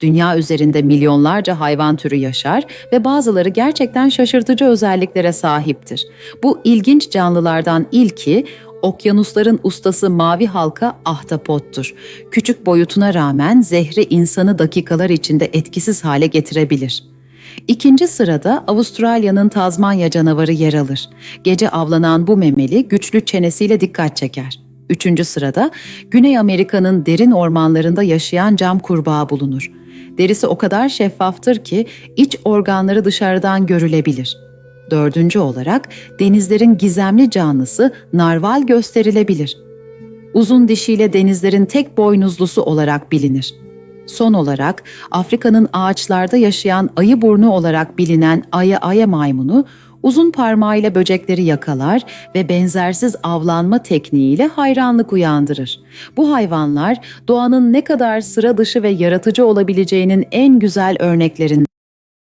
Dünya üzerinde milyonlarca hayvan türü yaşar ve bazıları gerçekten şaşırtıcı özelliklere sahiptir. Bu ilginç canlılardan ilki okyanusların ustası mavi halka ahtapottur. Küçük boyutuna rağmen zehri insanı dakikalar içinde etkisiz hale getirebilir. İkinci sırada Avustralya'nın Tazmanya canavarı yer alır. Gece avlanan bu memeli güçlü çenesiyle dikkat çeker. Üçüncü sırada Güney Amerika'nın derin ormanlarında yaşayan cam kurbağa bulunur. Derisi o kadar şeffaftır ki iç organları dışarıdan görülebilir. Dördüncü olarak denizlerin gizemli canlısı narval gösterilebilir. Uzun dişiyle denizlerin tek boynuzlusu olarak bilinir. Son olarak Afrika'nın ağaçlarda yaşayan ayı burnu olarak bilinen aya aya maymunu uzun parmağıyla böcekleri yakalar ve benzersiz avlanma tekniğiyle hayranlık uyandırır. Bu hayvanlar doğanın ne kadar sıra dışı ve yaratıcı olabileceğinin en güzel örneklerinden.